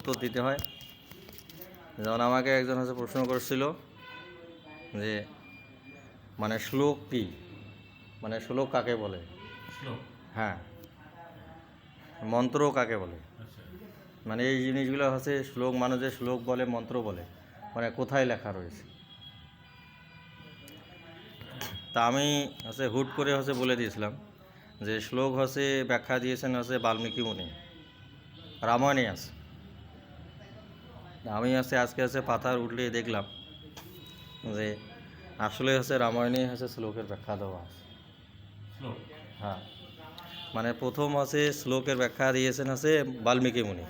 উত্তর দিতে হয়। যেমন আমাকে একজন হচ্ছে প্রশ্ন করছিল যে মানে শ্লোক কী? মানে শ্লোক কাকে বলে? শ্লোক? হ্যাঁ। মন্ত্র কাকে বলে? আচ্ছা। মানে এই জিনিসগুলো হচ্ছে শ্লোক মানুষ যে শ্লোক বলে মন্ত্র বলে মানে কোথায় লেখা রয়েছে? তা আমি হচ্ছে হুট করে হচ্ছে বলে দিয়েছিলাম যে শ্লোক হচ্ছে ব্যাখ্যা দিয়েছেন হচ্ছে বাল্মীকি মুনি রামায়ণে আছে। আমি হচ্ছে আজকে হচ্ছে পাথার উঠলে দেখলাম যে আসলে হচ্ছে রামায়ণে হচ্ছে শ্লোকের ব্যাখ্যা দেওয়া আছে। হ্যাঁ। মানে প্রথম আছে শ্লোকের ব্যাখ্যা দিয়েছেন আছে বাল্মীকি মুনি।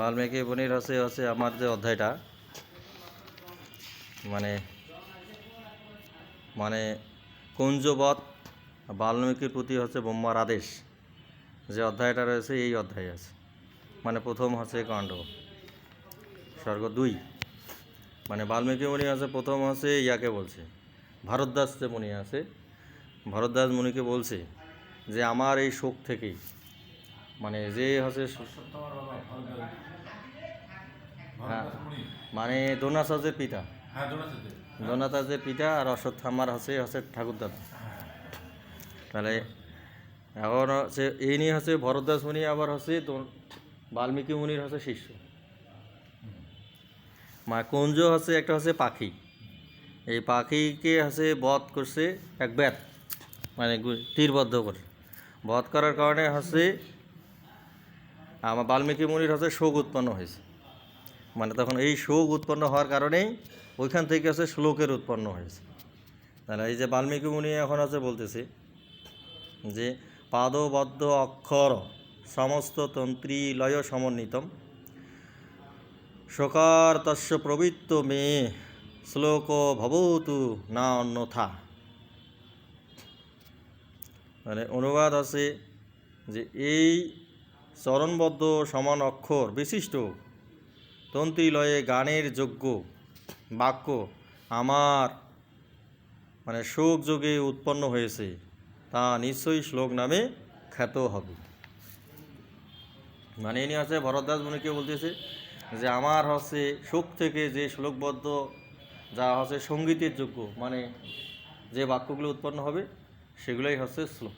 বাল্মীকি মুনির হচ্ছে হচ্ছে আমার যে অধ্যায়টা মানে মানে কুঞ্জবধ বাল্মীকির প্রতি হচ্ছে ব্রহ্মার আদেশ যে অধ্যায়টা রয়েছে এই অধ্যায় আছে। মানে প্রথম হচ্ছে কাণ্ড। স্বর্গ দুই। মানে বাল্মীকি মুনি আছে প্রথম হচ্ছে ইয়াকে বলছে। ভারতদাস যে মুনি আছে। ভরদ্বাজ মুনিকে বলছে যে আমার এই শোক থেকেই। মানে যে হচ্ছে হ্যাঁ। মুনি দোনাচার্যের পিতা। হ্যাঁ দোনাচার্য দোনাচার্যের পিতা আর অশ্বত্থামার হচ্ছে হচ্ছে ঠাকুরদাদা। হ্যাঁ তাহলে এখন হচ্ছে এই নিয়ে হচ্ছে ভরদ্বাজ মুনি আবার হচ্ছে বাল্মীকি মুনির হচ্ছে শিষ্য। মা কুঞ্জ হচ্ছে, একটা হচ্ছে পাখি। এই পাখিকে হচ্ছে বধ করছে এক ব্যাত মানে তীরবদ্ধ করে। বধ করার কারণে হচ্ছে আমার বাল্মীকি মুনির হচ্ছে শোক উৎপন্ন হয়েছে। মানে তখন এই শোক উৎপন্ন হওয়ার কারণেই ওইখান থেকে হচ্ছে শ্লোকের উৎপন্ন হয়েছে। তাহলে এই যে বাল্মীকি মুনি এখন আছে বলতেছে যে পাদবদ্ধ অক্ষর সমস্ত তন্ত্রী লয় সমন্বিতম। শকার তস্য প্রবৃত্ত মে শ্লোক ভবতু না অন্যথা। মানে অনুবাদ আছে যে এই চরণবদ্ধ সমান অক্ষর বিশিষ্ট তন্ত্রীলয়ে গানের যোগ্য বাক্য আমার মানে শোক যোগে উৎপন্ন হয়েছে, তা নিশ্চয়ই শ্লোক নামে খ্যাত হবে। মানে ইনি হচ্ছে ভরদ্বাজ মুনিকে বলতেছে যে আমার হচ্ছে শোক থেকে যে শ্লোকবদ্ধ, যা হচ্ছে সঙ্গীতের যোগ্য মানে যে বাক্যগুলো উৎপন্ন হবে, সেগুলোই হচ্ছে শ্লোক।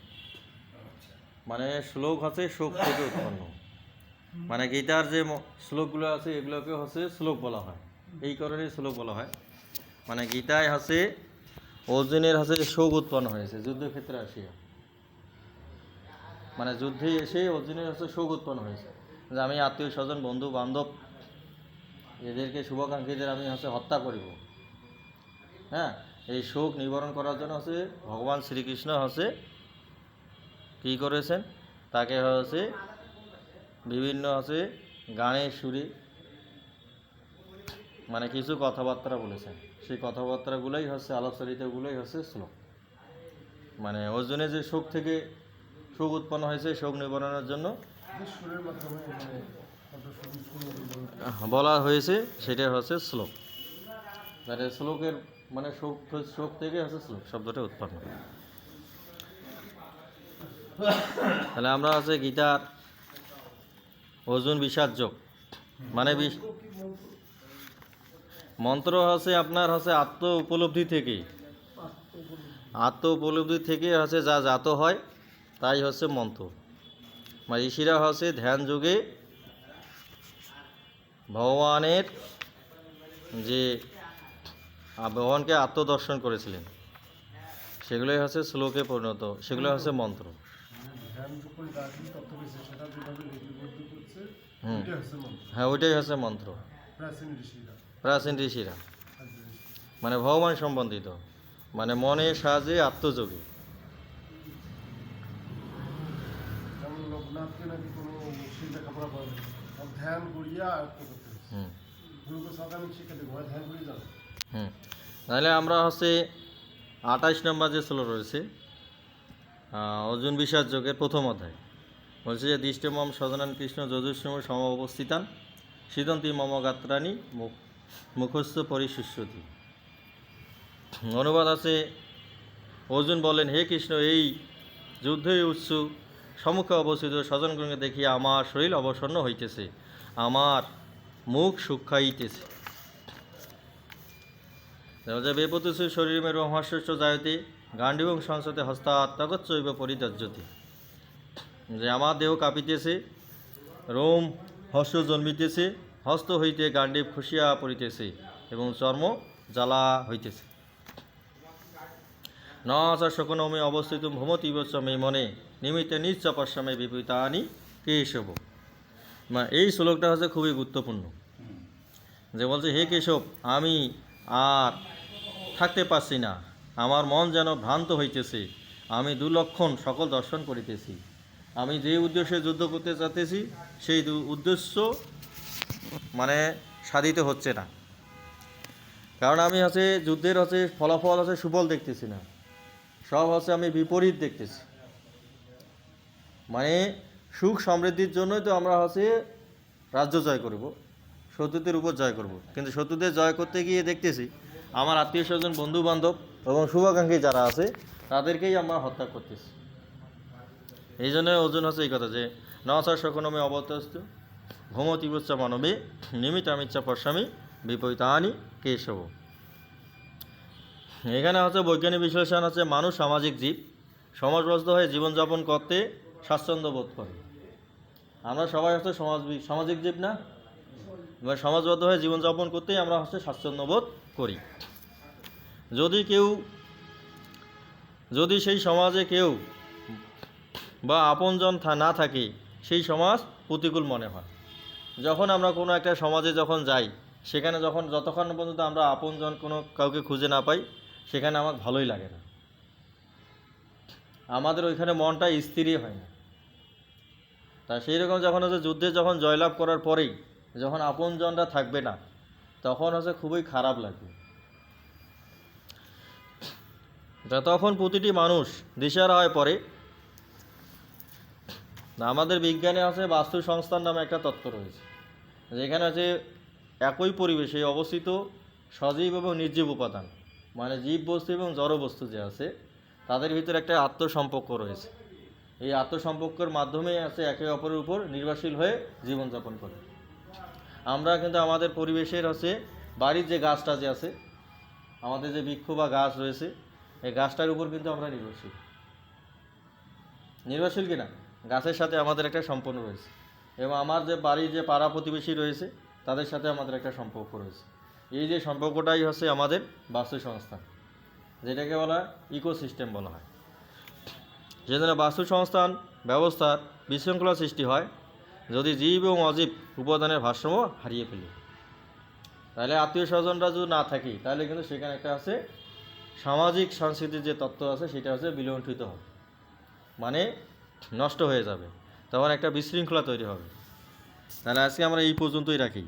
মানে শ্লোক হচ্ছে শোক থেকে উৎপন্ন। মানে গীতার যে শ্লোকগুলো আছে, এগুলোকে হচ্ছে শ্লোক বলা হয়। এই কারণেই শ্লোক বলা হয়। মানে গীতায় হচ্ছে অর্জুনের হচ্ছে শোক উৎপন্ন হয়েছে, যুদ্ধক্ষেত্রে আসিয়া। মানে যুদ্ধে এসে অর্জুনের হচ্ছে শোক উৎপন্ন হয়েছে যে আমি আত্মীয় স্বজন, বন্ধু, বান্ধব, এদেরকে শুভাকাঙ্ক্ষীদের আমি হচ্ছে হত্যা করিব। হ্যাঁ এই শোক নিবারণ করার জন্য হচ্ছে ভগবান শ্রীকৃষ্ণ হচ্ছে কী করেছেন? তাকে হচ্ছে বিভিন্ন হচ্ছে গানের সুরে মানে কিছু কথাবার্তা বলেছেন। সেই কথাবার্তাগুলোই হচ্ছে আলোচরিতগুলোই হচ্ছে শ্লোক। মানে অর্জুনের যে শোক থেকে শোক উৎপন্ন হয়েছে, শোক নিবারণের জন্য। বলা হয়েছে সেটা হচ্ছে শ্লোক। মানে শ্লোকের মানে শোক শোক থেকে হচ্ছে শ্লোক, শব্দটা উৎপন্ন। তাহলে আমরা হচ্ছে গীতার অর্জুন বিষাদ যোগ। মানে মন্ত্র হচ্ছে আপনার হচ্ছে আত্ম উপলব্ধি থেকে। আত্ম উপলব্ধি থেকে হচ্ছে যা জাত হয় তাই হচ্ছে মন্ত্র। মানে ঋষিরা হচ্ছে ধ্যান যুগে ভগবানের যে ভগবানকে আত্মদর্শন করেছিলেন, সেগুলোই হচ্ছে শ্লোকে পরিণত, সেগুলো হচ্ছে মন্ত্র। মানে হ্যাঁ ওইটাই হচ্ছে মন্ত্র। প্রাচীন ঋষিরা। মানে ভগবান সম্বন্ধিত। মানে মনের সাহায্যে আত্মযোগী। যেমন নাকি কোনো লেখাপড়া করে ধ্যান করিয়া আয়ত্ত করতে গুরুকে আমি দেবো ধ্যান করিয়ে হুম। তাহলে আমরা হচ্ছে আঠাশ নম্বর যে শ্লোক রয়েছে অর্জুন বিশ্বাস যোগের প্রথম অধ্যায়। বলছে যে দৃষ্টমম সদনান কৃষ্ণ যজুষ্ণম সম অবস্থিতান সিদন্তি মম গাত্রানি মুখ মুখস্থ পরিশুষ্যতি অনুবাদ আছে অর্জুন বলেন হে কৃষ্ণ এই যুদ্ধই উৎসুক সম্মুখে অবস্থিত স্বজনগণকে দেখিয়া আমার শরীর অবসন্ন হইতেছে, আমার মুখ শুকাইতেছে। যে বেপতুসু শরীর রোমহাস্য জায়তে গান্ডীবং সংসদে হস্তাত্মগচ্চৈব পরিত্যাজ্যতে যে আমার দেহ কাঁপিতেছে, রোম হস্য জন্মিতেছে, হস্ত হইতে গান্ডীব খুশিয়া পড়িতেছে এবং চর্ম জ্বালা হইতেছে। ন শকুনমে অবস্থিত ভূমতিবচ্ছমে মনে নিমিত্তে নিশ্চ পশ্চামে বিপিতানি কেশব। মা, এই শ্লোকটা হচ্ছে খুবই গুরুত্বপূর্ণ। যে বলছে, হে কেশব, আমি আর থাকতে পারছি না। আমার মন যেন ভ্রান্ত হইতেছে। আমি দুলক্ষণ সকল দর্শন করিতেছি। আমি যে উদ্দেশ্যে যুদ্ধ করতে চাইতেছি সেই উদ্দেশ্য মানে সাধিত হচ্ছে না। কারণ আমি হচ্ছে, যুদ্ধের হচ্ছে ফলাফল হচ্ছে সুফল দেখতেছি না। সব হচ্ছে আমি বিপরীত দেখতেছি। মানে সুখ সমৃদ্ধির জন্যই তো আমরা হচ্ছে রাজ্য জয় করব, শত্রুদের উপর জয় করব। কিন্তু শত্রুদের জয় করতে গিয়ে দেখতেছি আমার আত্মীয় স্বজন বন্ধু বান্ধব এবং শুভাকাঙ্ক্ষী যারা আছে, তাদেরকেই আমরা হত্যা করতেছি। এই জন্য ওজন হচ্ছে এই কথা যে নচার সকনমে অবতস্ত ভৌমতিবচ্চ মানবে নিমিতামিচ্ছা পশ্চামি বিপরীতানি কেশব। এখানে হচ্ছে বৈজ্ঞানিক বিশ্লেষণ হচ্ছে মানুষ সামাজিক জীব সমাজবদ্ধ হয়ে জীবনযাপন করতে স্বাচ্ছন্দ্য বোধ করে। আমরা সবাই হচ্ছে সমাজ সামাজিক জীব না? এবার সমাজবদ্ধ হয়ে জীবনযাপন করতেই আমরা হচ্ছে স্বাচ্ছন্দ্য বোধ করি। যদি কেউ, যদি সেই সমাজে কেউ বা আপনজন না থাকে, সেই সমাজ প্রতিকূল মনে হয়। যখন আমরা কোনো একটা সমাজে যখন যাই, সেখানে যখন যতক্ষণ পর্যন্ত আমরা আপনজন কোনো কাউকে খুঁজে না পাই, সেখানে আমার ভালোই লাগে না। আমাদের ওইখানে মনটা স্থিরই হয় না। তা সেই রকম যখন হচ্ছে যুদ্ধে যখন জয়লাভ করার পরেই যখন আপনজনরা থাকবে না, তখন হচ্ছে খুবই খারাপ লাগবে। তখন প্রতিটি মানুষ দিশারা হয়ে পড়ে আমাদের বিজ্ঞানে আছে বাস্তু সংস্থান নামে একটা তত্ত্ব রয়েছে, যেখানে আছে একই পরিবেশে অবস্থিত সজীব এবং নির্জীব উপাদান মানে জীব বস্তু এবং জড় বস্তু যে আছে, তাদের ভিতরে একটা আত্মসম্পর্ক রয়েছে। এই আত্মসম্পর্কের মাধ্যমে আছে একে অপরের উপর নির্ভরশীল হয়ে জীবনযাপন করে। আমরা কিন্তু আমাদের পরিবেশের হচ্ছে বাড়ির যে গাছটা যে আছে, আমাদের যে বৃক্ষ বা গাছ রয়েছে, এই গাছটার উপর কিন্তু আমরা নির্ভরশীল। নির্ভরশীল কিনা? গাছের সাথে আমাদের একটা সম্পর্ক রয়েছে এবং আমার যে বাড়ির যে পাড়া প্রতিবেশী রয়েছে, তাদের সাথে আমাদের একটা সম্পর্ক রয়েছে। এই যে সম্পর্কটাই হচ্ছে আমাদের বাস্তু সংস্থা যেটাকে বলা ইকোসিস্টেম বলা হয়। যেজন্য বাস্তু সংস্থান ব্যবস্থার বিশৃঙ্খলা সৃষ্টি হয়, যদি জীব এবং অজীব উপাদানের ভারসাম্য হারিয়ে ফেলে। তাহলে আত্মীয় স্বজনরা যদি না থাকি, তাহলে কিন্তু সেখানে একটা আছে সামাজিক সংস্কৃতির যে তত্ত্ব আছে, সেটা হচ্ছে বিলুণ্ঠিত হবে মানে নষ্ট হয়ে যাবে। তখন একটা বিশৃঙ্খলা তৈরি হবে। তাহলে আজকে আমরা এই পর্যন্তই রাখি।